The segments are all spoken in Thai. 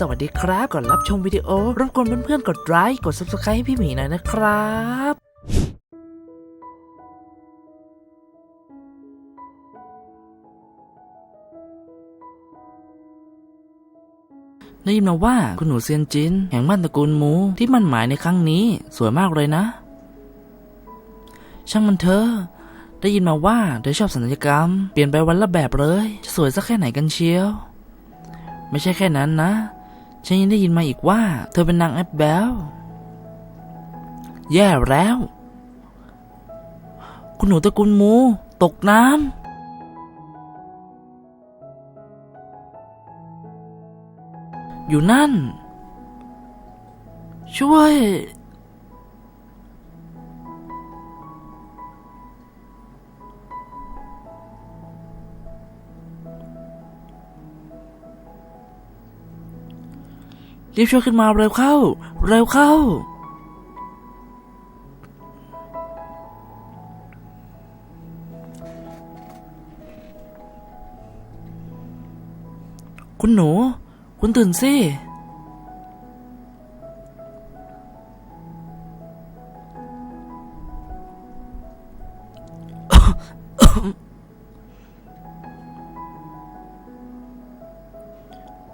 สวัสดีครับก่อนรับชมวิดีโอรบกวนเพื่อนๆกดไลค์กด subscribe ให้พี่หมีหน่อยนะครับได้ยินมาว่าคุณหนูเซียนจินแห่งบ้านตระกูลหมูที่มั่นหมายในครั้งนี้สวยมากเลยนะ ช่างมันเถอะได้ยินมาว่าเธอชอบสัญญกรรม เปลี่ยนไปวันละแบบเลย จะสวยสักแค่ไหนกันเชียว ไม่ใช่แค่นั้นนะ ฉันยังได้ยินมาอีกว่า เธอเป็นนางแอปเบลแย่แล้ว คุณหนูตระกูลหมู ตกน้ำอยู่นั่น ช่วย รีบช่วยขึ้นมาเร็วเข้า เร็วเข้า คุณหนู คุณตื่นสิ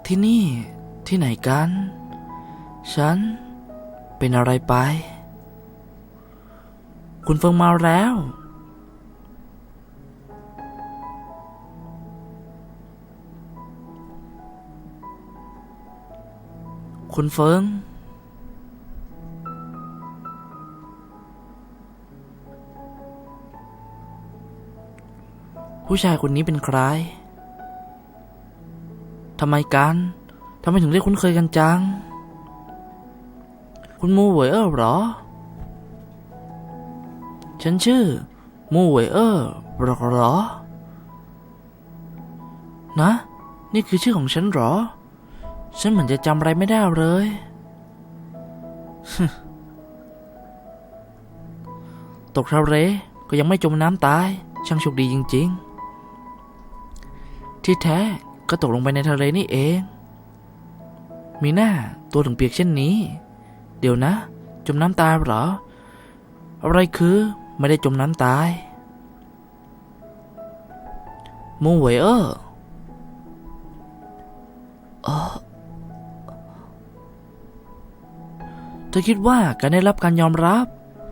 ที่นี่ ที่ไหนกัน ฉันเป็นอะไรไป คุณเฟิงมาแล้ว คุณเฟิงผู้ชายคนนี้เป็นใคร ทำไมกัน ทำไมถึงได้คุ้นเคยกันจัง คุณมูเวยเออร์หรอ ฉันชื่อ มูเวยเออร์หรอหรอ นะ นี่คือชื่อของฉันหรอ ฉันเหมือนจะจำอะไรไม่ได้เลยตกทะเลก็ยังไม่จมน้ำตาย ช่างโชคดีจริง ๆ ที่แท้ก็ตกลงไปในทะเลนี่เอง มีหน้าตัวถึงเปียกเช่นนี้ เดี๋ยวนะ จมน้ำตายเหรอ อะไรคือไม่ได้จมน้ำตายมูเหวยเออเออเธอคิดว่าการได้รับการยอมรับ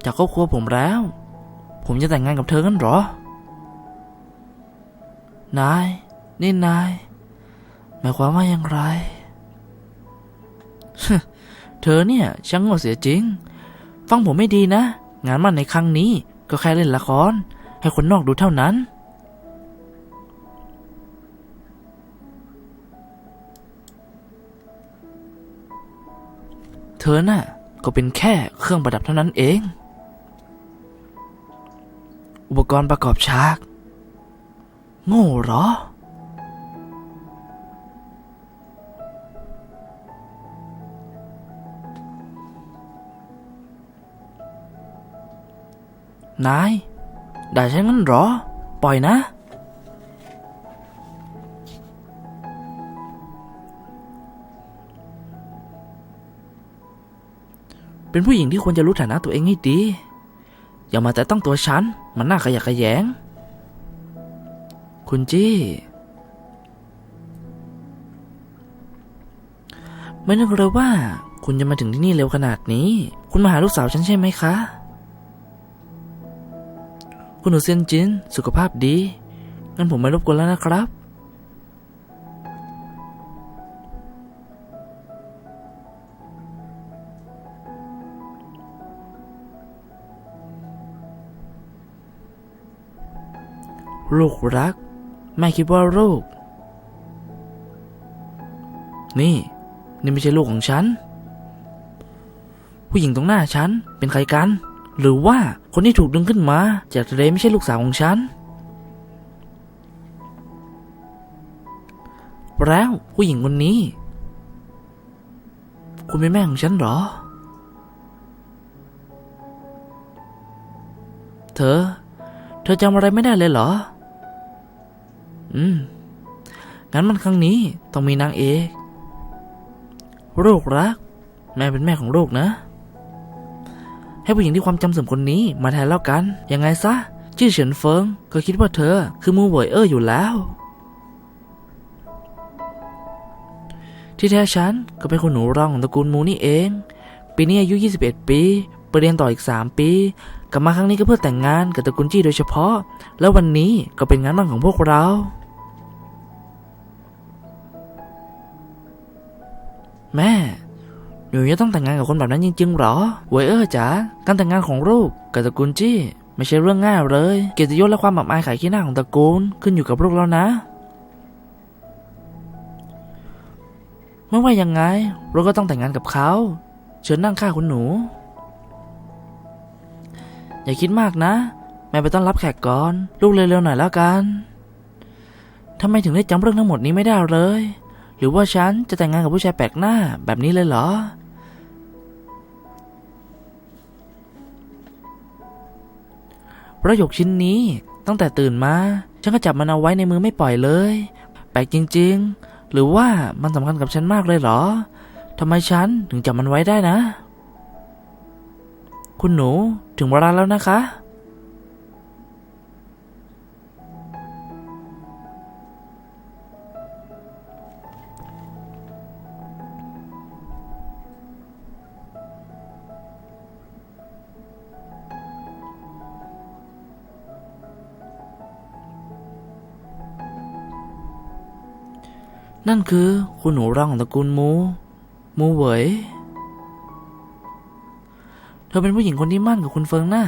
จากครอบครัวผมแล้ว ผมจะแต่งงานกับเธอกันหรอ นาย นี่นาย หมายความว่าอย่างไร เธอเนี่ยช่างโง่เสียจริง ฟังผมไม่ดีนะ งานมั่นในครั้งนี้ก็แค่เล่นละคร ให้คนนอกดูเท่านั้น เธอน่ะ ก็เป็นแค่เครื่องประดับเท่านั้นเอง อุปกรณ์ประกอบฉาก โง่หรอ นายด่าฉันงั้นหรอ ปล่อยนะ เป็นผู้หญิงที่ควรจะรู้ฐานะตัวเองให้ดี อย่ามาแต่ต้องตัวฉัน มันน่าขยะแขยง คุณจี้ ไม่นึกเลยว่า คุณจะมาถึงที่นี่เร็วขนาดนี้ คุณมาหาลูกสาวฉันใช่ไหมคะ คุณหนูเซียนจินสุขภาพดี งั้นผมไม่รบกวนแล้วนะครับ ลูกรัก แม่คิดว่าลูก นี่ นี่ไม่ใช่ลูกของฉัน ผู้หญิงตรงหน้าฉัน เป็นใครกัน หรือว่าคนที่ถูกดึงขึ้นมา จากทะเลไม่ใช่ลูกสาวของฉัน แล้วผู้หญิงคนนี้ คุณเป็นแม่ของฉันเหรอ เธอ เธอจำอะไรไม่ได้เลยเหรอ อืม งั้นมันครั้งนี้ต้องมีนางเอกลูกรัก แม่เป็นแม่ของลูกนะ ให้ผู้หญิงที่ความจำเสื่อมคนนี้มาแทนแล้วกัน ยังไงซะชื่อเฉินเฟิงก็คิดว่าเธอ คือมูเหวยเอ้ออยู่แล้ว ที่แท้ฉันก็เป็นคนหนูรองของตระกูลมูนี่เอง ปีนี้อายุ 21 ปีไปเรียนต่ออีก 3 ปีกลับมาครั้งนี้ก็เพื่อแต่งงานกับตระกูลจี้โดยเฉพาะ แล้ววันนี้ก็เป็นงานมั่นของพวกเรา แม่ หนูจะต้องแต่งงานกับคนแบบนั้นจริงๆหรอเวเออจ๋าการแต่งงานของลูกกับตระกูลจี้ไม่ใช่เรื่องง่ายเลย เกียรติยศและความอับอายขายขี้หน้าของตระกูลขึ้นอยู่กับลูกแล้วนะ ไม่ว่ายังไงเราก็ต้องแต่งงานกับเขา เชิญนั่งข้าคุณหนู อย่าคิดมากนะ แม่ไปต้อนรับแขกก่อน ลูกเร็วๆหน่อยแล้วกันทำไมถึงได้จำเรื่องทั้งหมดนี้ไม่ได้เลย หรือว่าฉันจะแต่งงานกับผู้ชายแปลกหน้าแบบนี้เลยเหรอ ประโยคชิ้นนี้ตั้งแต่ตื่นมา ฉันก็จับมันเอาไว้ในมือไม่ปล่อยเลย แปลกจริง ๆ หรือว่ามันสำคัญกับฉันมากเลยเหรอทำไมฉันถึงจับมันไว้ได้นะ คุณหนูถึงเวลาแล้วนะคะ นั่นคือคุณหนูรังของตระกูลมู มูเหวยเธอเป็นผู้หญิงคนที่มั่นกับคุณเฟิงน่ะ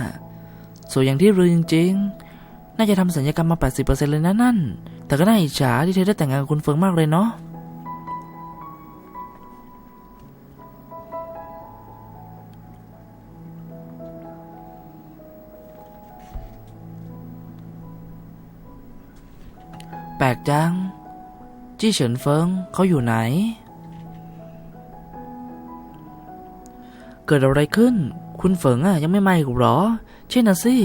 สวยอย่างที่รู้จริงๆ น่าจะทำสัญญกรรมมา 80%เลยนะนั่น แต่ก็น่าอิจฉาที่เธอได้แต่งงานกับคุณเฟิงมากเลยเนาะ แปลกจัง จี้เฉินเฟิงเขาอยู่ไหน เกิดอะไรขึ้น คุณเฟิงอะยังไม่มาอีกเหรอใช่นน่ะสิ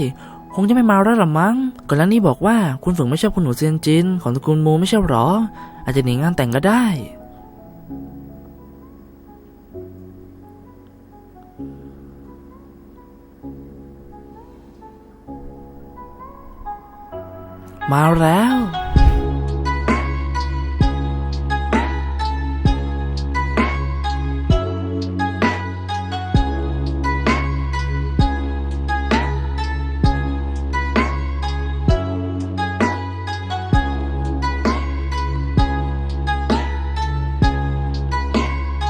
คงจะไม่มาแล้วละมั้งก่อนหน้านี้บอกว่าคุณเฟิงไม่ชอบคุณหนูเซียนจินของตระกูลมูไม่ใช่หรอ อาจจะหนีงานแต่งก็ได้มาแล้ว